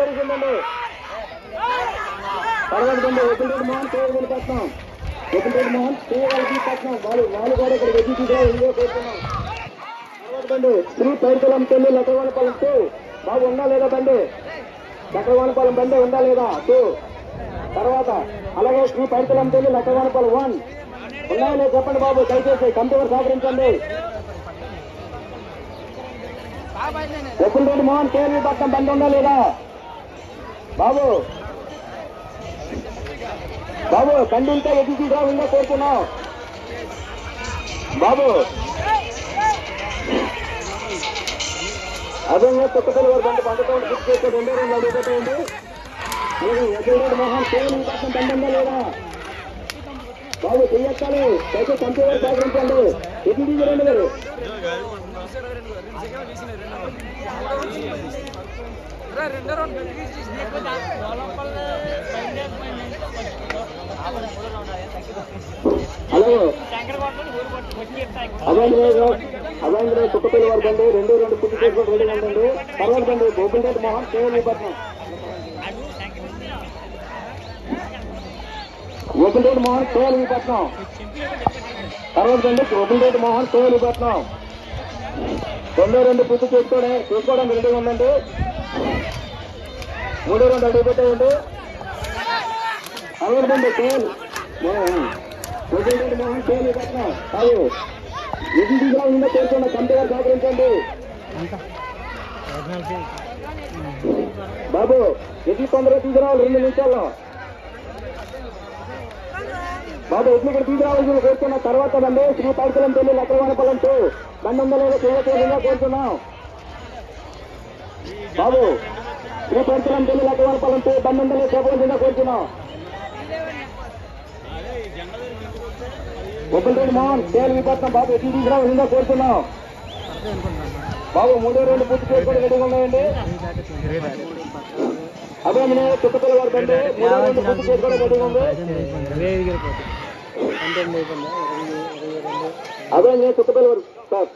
జరుగుతుందండి. తర్వాత బండి ఒకటి మోహన్ పేరు పట్నం. ఒకటి మోహన్ పేరు పట్నం. వాళ్ళు వాళ్ళు కూడా ఇక్కడ వెజ్జి తీసుకో ఇండియా కోరుతున్నాం తర్వాత బండి శ్రీ పైరుకులం పెళ్ళి లక్కవానపాలెం టూ. బాబు ఉందా లేదా బండి? లక్కవానపాలెం బండి ఉందా లేదా? టూ. తర్వాత అలాగే శ్రీ పైరుకులం పెళ్ళి లక్కవానపాలెం వన్. ఉన్నాయా లేదు చెప్పండి బాబు దయచేసి కంప్యూటర్ సహకరించండి. ఎప్పుడు మోహన్ పేరు పట్టణం బండి ఉందా లేదా? బాబు. బాబు బండి ఇంకా ఎదుగు ఉందా కోరుతున్నాం. బాబు. అదే తొక్కతలు వారు బండి పండుగ బుక్ చేస్తే రెండే రెండు అడుగుతాయండి ఎదురు మోహన్ కేవీ బండి లేదా? బాబు చెయ్యాలి దయచేసి కంప్యూటర్ సహకరించండి ఎదుగు గారు అలాగే అభయంద్ర అభయంద్ర కుక్కపల్లి వారి బండి రెండు రెండు పుట్టి చేసుకుని రెడీ. ఉందండి తర్వాత బండి గోపిరెడ్డి మోహన్ కేవీ పట్నం గోపిరెడ్డి మోహన్ కేవీ పట్నం తర్వాత బండి గోపిరెడ్డి మోహన్ కేవీ పట్నం రెండో రెండు పూర్తి చేసుకోవడం చేసుకోవడానికి రెడీ ఉందండి మూడో రెండు అడుగు పెట్టేయండి. అరవై బండి మోహన్. గోపిరెడ్డి మోహన్ కేవీ పట్నం కాదు ఎన్ని దిగులా ఉందో పేర్కొన్న కంపెనీ సహకరించండి బాబు ఎట్లు తొందరగా తీసుకురావాలి రెండు నిమిషాల్లో. బాబు ఎట్లు ఇక్కడ తీసుకురావాల్సింది కోరుతున్నా తర్వాత బండి శ్రీ పైకలం పెళ్ళి లక్కవానపల్లం టూ బండి వందల లేదో కోరుతున్నాం. బాబు శ్రీ పైకలం పెళ్ళి లక్కవానపల్లం టూ బండి కోరుతున్నాం ఒకటి మోహన్ తేలి విపత్నం బాబు ఎట్లు తీసుకురావాల్సిందో కోరుతున్నాం బాబు మూడో రెండు పూర్తి చేసుకొని రెడీగా ఉన్నాయండి. అదే నేను చుట్టుపక్కల వారు బండి మూడో రెండు పూర్తి చేసుకొని రెడీగా ఉంది. అదే నేను చుట్టుపక్కల వారు సార్.